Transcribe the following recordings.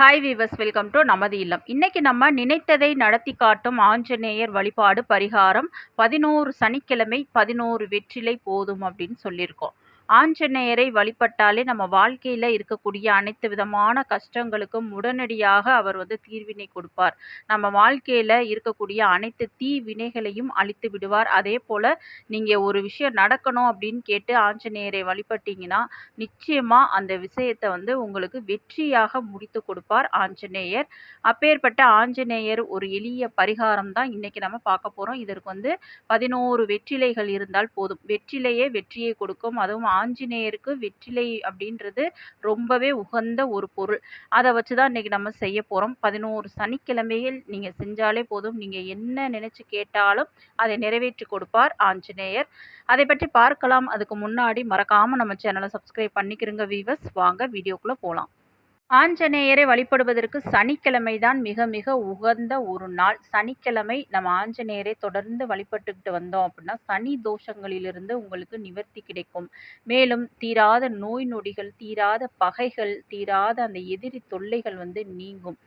Hi viewers welcome to நமது இல்லம். இன்னைக்கு நம்ம நினைத்ததை நடத்தி காட்டும் ஆஞ்சநேயர் வழிபாடு பரிகாரம் பதினோரு சனிக்கிழமை பதினோரு வெற்றிலை போதும் அப்படின்னு சொல்லியிருக்கோம். ஆஞ்சநேயரை வழிபட்டாலே நம்ம வாழ்க்கையில் இருக்கக்கூடிய அனைத்து விதமான கஷ்டங்களுக்கும் உடனடியாக அவர் வந்து தீர்வினை கொடுப்பார். நம்ம வாழ்க்கையில் இருக்கக்கூடிய அனைத்து தீ வினைகளையும் அழித்து விடுவார். அதே போல் நீங்கள் ஒரு விஷயம் நடக்கணும் அப்படின்னு கேட்டு ஆஞ்சநேயரை வழிபட்டீங்கன்னா நிச்சயமாக அந்த விஷயத்தை வந்து உங்களுக்கு வெற்றியாக முடித்து கொடுப்பார் ஆஞ்சநேயர். அப்பேற்பட்ட ஆஞ்சநேயர் ஒரு எளிய பரிகாரம் தான் இன்னைக்கு நம்ம பார்க்க போகிறோம் இதற்கு வந்து பதினோரு வெற்றிலைகள் இருந்தால் போதும். வெற்றிலையே வெற்றியை கொடுக்கும். அதுவும் ஆஞ்சநேயருக்கு வெற்றிலை அப்படின்றது ரொம்பவே உகந்த ஒரு பொருள். அதை வச்சு தான் இன்றைக்கி நம்ம செய்ய போகிறோம் பதினோரு சனிக்கிழமையில் நீங்கள் செஞ்சாலே போதும். நீங்கள் என்ன நினச்சி கேட்டாலும் அதை நிறைவேற்றி கொடுப்பார் ஆஞ்சநேயர். அதை பற்றி பார்க்கலாம். அதுக்கு முன்னாடி மறக்காமல் நம்ம சேனலை சப்ஸ்கிரைப் பண்ணிக்கிறோங்க வீவர்ஸ் வாங்க வீடியோக்குள்ளே போகலாம் ஆஞ்சநேயரை வழிபடுவதற்கு சனிக்கிழமை தான் மிக மிக உகந்த ஒரு நாள். சனிக்கிழமை நம்ம ஆஞ்சநேயரை தொடர்ந்து வழிபட்டுக்கிட்டு வந்தோம் அப்படின்னா சனி தோஷங்களிலிருந்து உங்களுக்கு நிவர்த்தி கிடைக்கும். மேலும் தீராத நோய் நொடிகள் தீராத பகைகள் தீராத அந்த எதிரி தொல்லைகள் வந்து நீங்கும்.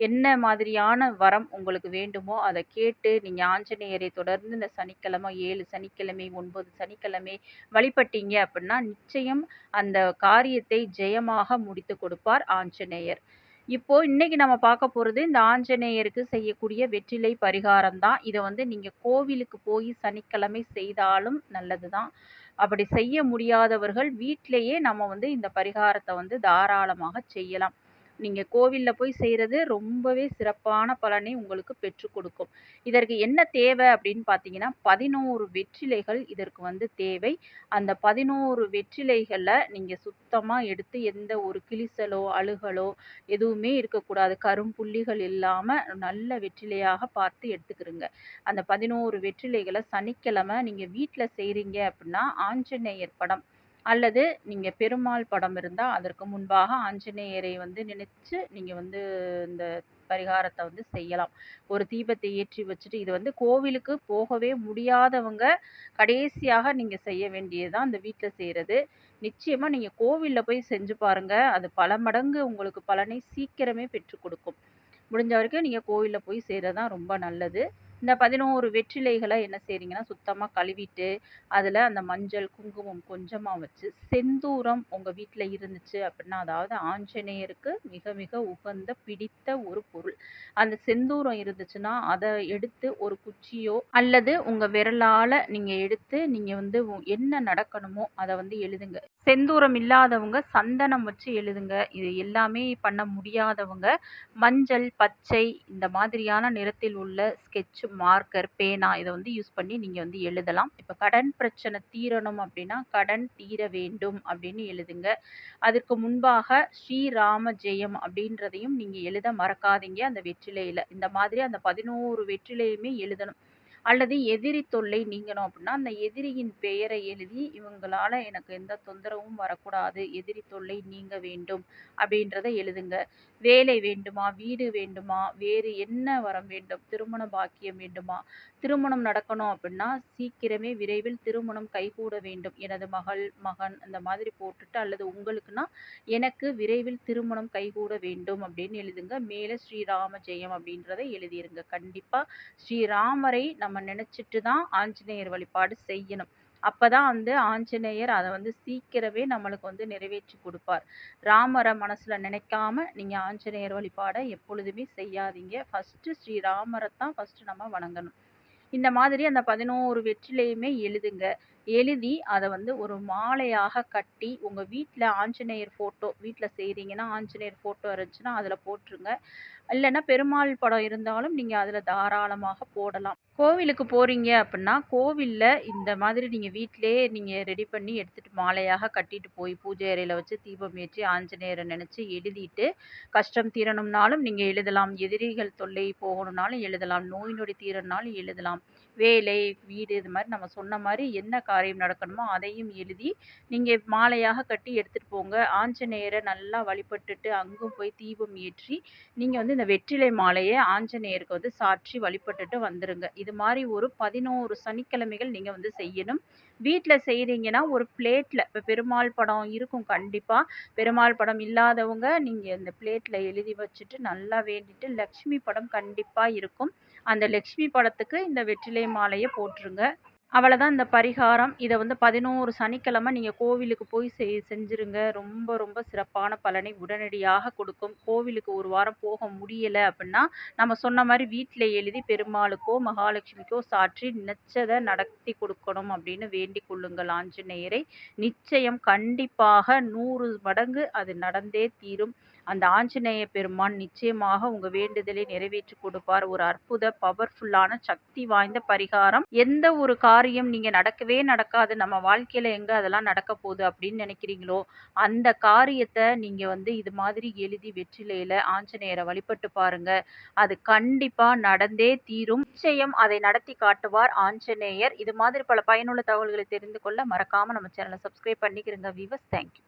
என்ன மாதிரியான வரம் உங்களுக்கு வேண்டுமோ அதை கேட்டு நீங்கள் ஆஞ்சநேயரை தொடர்ந்து இந்த சனிக்கிழமை ஏழு சனிக்கிழமை ஒன்பது சனிக்கிழமை வழிபட்டீங்க அப்படின்னா நிச்சயம் அந்த காரியத்தை ஜெயமாக முடித்து கொடுப்பார் ஆஞ்சநேயர். இப்போ இன்னைக்கு நம்ம பார்க்க போகிறது இந்த ஆஞ்சநேயருக்கு செய்யக்கூடிய வெற்றிலை பரிகாரம் தான். இதை வந்து நீங்கள் கோவிலுக்கு போய் சனிக்கிழமை செய்தாலும் நல்லது தான் அப்படி செய்ய முடியாதவர்கள் வீட்டிலேயே நம்ம வந்து இந்த பரிகாரத்தை வந்து தாராளமாக செய்யலாம். நீங்கள் கோவிலில் போய் செய்கிறது ரொம்பவே சிறப்பான பலனை உங்களுக்கு பெற்றுக் கொடுக்கும். இதற்கு என்ன தேவை அப்படின்னு பார்த்தீங்கன்னா பதினோரு வெற்றிலைகள் இதற்கு வந்து தேவை. அந்த பதினோரு வெற்றிலைகளை நீங்கள் சுத்தமாக எடுத்து எந்த ஒரு கிழிசலோ அழுகலோ எதுவுமே இருக்கக்கூடாது. கரும்புள்ளிகள் இல்லாமல் நல்ல வெற்றிலையாக பார்த்து எடுத்துக்கிறோங்க அந்த பதினோரு வெற்றிலைகளை சனிக்கிழமை நீங்கள் வீட்டில் செய்கிறீங்க அப்படின்னா ஆஞ்சநேயர் படம் அல்லது நீங்கள் பெருமாள் படம் இருந்தால் அதற்கு முன்பாக ஆஞ்சநேயரை வந்து நினைச்சு நீங்கள் வந்து இந்த பரிகாரத்தை வந்து செய்யலாம். ஒரு தீபத்தை ஏற்றி வச்சுட்டு இது வந்து கோவிலுக்கு போகவே முடியாதவங்க கடைசியாக நீங்கள் செய்ய வேண்டியது தான் இந்த வீட்டில் செய்கிறது நிச்சயமாக நீங்கள் கோவிலில் போய் செஞ்சு பாருங்கள் அது பல மடங்கு உங்களுக்கு பலனை சீக்கிரமே பெற்று கொடுக்கும். முடிஞ்ச வரைக்கும் நீங்கள் கோவிலில் போய் செய்கிறது தான் ரொம்ப நல்லது. இந்த பதினோரு வெற்றிலைகளை என்ன செய்கிறீங்கன்னா சுத்தமாக கழுவிட்டு அதில் அந்த மஞ்சள் குங்குமம் கொஞ்சமாக வச்சு செந்தூரம் உங்கள் வீட்டில் இருந்துச்சு அப்படின்னா அதாவது ஆஞ்சநேயருக்கு மிக மிக உகந்த பிடித்த ஒரு பொருள். அந்த செந்தூரம் இருந்துச்சுன்னா அதை எடுத்து ஒரு குச்சியோ அல்லது உங்கள் விரலால் நீங்கள் எடுத்து நீங்கள் வந்து என்ன நடக்கணுமோ அதை வந்து எழுதுங்க. செந்தூரம் இல்லாதவங்க சந்தனம் வச்சு எழுதுங்க. இது எல்லாமே பண்ண முடியாதவங்க மஞ்சள் பச்சை இந்த மாதிரியான நிறத்தில் உள்ள ஸ்கெட்ச் மார்க்கர் பேனா இதை வந்து யூஸ் பண்ணி நீங்கள் வந்து எழுதலாம். இப்போ கடன் பிரச்சனை தீரணும் அப்படின்னா கடன் தீர வேண்டும் அப்படின்னு எழுதுங்க. அதற்கு முன்பாக ஸ்ரீராம ஜெயம் அப்படின்றதையும் நீங்கள் எழுத மறக்காதீங்க. அந்த வெற்றிலையில் இந்த மாதிரி அந்த பதினோரு வெற்றிலையுமே எழுதணும். அல்லது எதிரி தொல்லை நீங்கணும் அப்படின்னா அந்த எதிரியின் பெயரை எழுதி இவங்களால் எனக்கு எந்த தொந்தரவும் வரக்கூடாது. எதிரி தொல்லை நீங்க வேண்டும் அப்படின்றத எழுதுங்க. வேலை வேண்டுமா? வீடு வேண்டுமா? வேறு என்ன வரம் வேண்டும்? திருமண பாக்கியம் வேண்டுமா? திருமணம் நடக்கணும் அப்படின்னா சீக்கிரமே விரைவில் திருமணம் கைகூட வேண்டும். எனது மகள் மகன் அந்த மாதிரி போட்டுட்டு அல்லது உங்களுக்குன்னா எனக்கு விரைவில் திருமணம் கைகூட வேண்டும் அப்படின்னு எழுதுங்க. மேலே ஸ்ரீராம ஜெயம் அப்படின்றத எழுதிருங்க. கண்டிப்பாக ஸ்ரீராமரை நம்ம நம்ம நினச்சிட்டு தான் ஆஞ்சநேயர் வழிபாடு செய்யணும். அப்போ தான் வந்து ஆஞ்சநேயர் அதை வந்து சீக்கிரமே நம்மளுக்கு வந்து நிறைவேற்றி கொடுப்பார். ராமரை மனசில் நினைக்காம நீங்கள் ஆஞ்சநேயர் வழிபாடை எப்பொழுதுமே செய்யாதீங்க. ஃபஸ்ட்டு ஸ்ரீராமரை தான் ஃபஸ்ட்டு நம்ம வணங்கணும். இந்த மாதிரி அந்த பதினோரு வெற்றிலையுமே எழுதுங்க. எழுதி அதை வந்து ஒரு மாலையாக கட்டி உங்கள் வீட்டில் ஆஞ்சநேயர் ஃபோட்டோ வீட்டில் செய்கிறீங்கன்னா ஆஞ்சநேயர் ஃபோட்டோ இருந்துச்சுன்னா அதில் போட்டுருங்க. இல்லைன்னா பெருமாள் படம் இருந்தாலும் நீங்கள் அதில் தாராளமாக போடலாம். கோவிலுக்கு போகிறீங்க அப்படின்னா கோவிலில் இந்த மாதிரி நீங்கள் வீட்டிலே நீங்கள் ரெடி பண்ணி எடுத்துகிட்டு மாலையாக கட்டிட்டு போய் பூஜை அறையில் வச்சு தீபம் ஏற்றி ஆஞ்சநேயரை நினச்சி எழுதிட்டு கஷ்டம் தீரணும்னாலும் நீங்கள் எழுதலாம். எதிரிகள் தொல்லை போகணும்னாலும் எழுதலாம். நோய் நொடி தீரணும்னாலும் எழுதலாம். வேலை, வீடு இது மாதிரி நம்ம சொன்ன மாதிரி என்ன காரியம் நடக்கணுமோ அதையும் எழுதி நீங்கள் மாலையாக கட்டி எடுத்துகிட்டு போங்க. ஆஞ்சநேயரை நல்லா வழிபட்டுட்டு அங்கும் போய் தீபம் ஏற்றி நீங்கள் வந்து இந்த வெற்றிலை மாலையை ஆஞ்சநேயருக்கு வந்து சாற்றி வழிபட்டுட்டு வந்துடுங்க இது மாதிரி ஒரு 11 சனிக்கிழமைகள் நீங்கள் வந்து செய்யணும். வீட்டில் செய்கிறீங்கன்னா ஒரு பிளேட்டில் இப்போ பெருமாள் படம் இருக்கும் கண்டிப்பாக பெருமாள் படம் இல்லாதவங்க நீங்கள் இந்த பிளேட்டில் எழுதி வச்சுட்டு நல்லா வேண்டிட்டு லக்ஷ்மி படம் கண்டிப்பாக இருக்கும். அந்த லக்ஷ்மி படத்துக்கு இந்த வெற்றிலை மாலையை போட்டுருங்க. அவ்வளோதான் இந்த பரிகாரம். இதை வந்து 11 சனிக்கிழமை நீங்கள் கோவிலுக்கு போய் செய் செஞ்சுருங்க. ரொம்ப ரொம்ப சிறப்பான பலனை உடனடியாக கொடுக்கும். கோவிலுக்கு ஒரு வாரம் போக முடியல அப்படின்னா நம்ம சொன்ன மாதிரி வீட்டில் எழுதி பெருமாளுக்கோ, மகாலட்சுமிக்கோ சாற்றி நினைச்சத நடத்தி கொடுக்கணும் அப்படின்னு வேண்டிக் கொள்ளுங்கள் ஆஞ்சநேயரை. நிச்சயம் கண்டிப்பாக நூறு மடங்கு அது நடந்தே தீரும். அந்த ஆஞ்சநேய பெருமான் நிச்சயமாக உங்க வேண்டுதலை நிறைவேற்றி கொடுப்பார். ஒரு அற்புத பவர்ஃபுல்லான சக்தி வாய்ந்த பரிகாரம். எந்த ஒரு காரியம் நீங்க நடக்கவே நடக்காது. நம்ம வாழ்க்கையில எங்க அதெல்லாம் நடக்க போகுது அப்படின்னு நினைக்கிறீங்களோ, அந்த காரியத்தை நீங்க வந்து இது மாதிரி எழுதி வெற்றிலையில ஆஞ்சநேயரை வழிபட்டு பாருங்க. அது கண்டிப்பா நடந்தே தீரும். நிச்சயம் அதை நடத்தி காட்டுவார் ஆஞ்சநேயர். இது மாதிரி பல பயனுள்ள தகவல்களை தெரிந்து கொள்ள மறக்காம நம்ம சேனலை சப்ஸ்கிரைப் பண்ணிக்கிறங்க வீவர்ஸ். Thank you.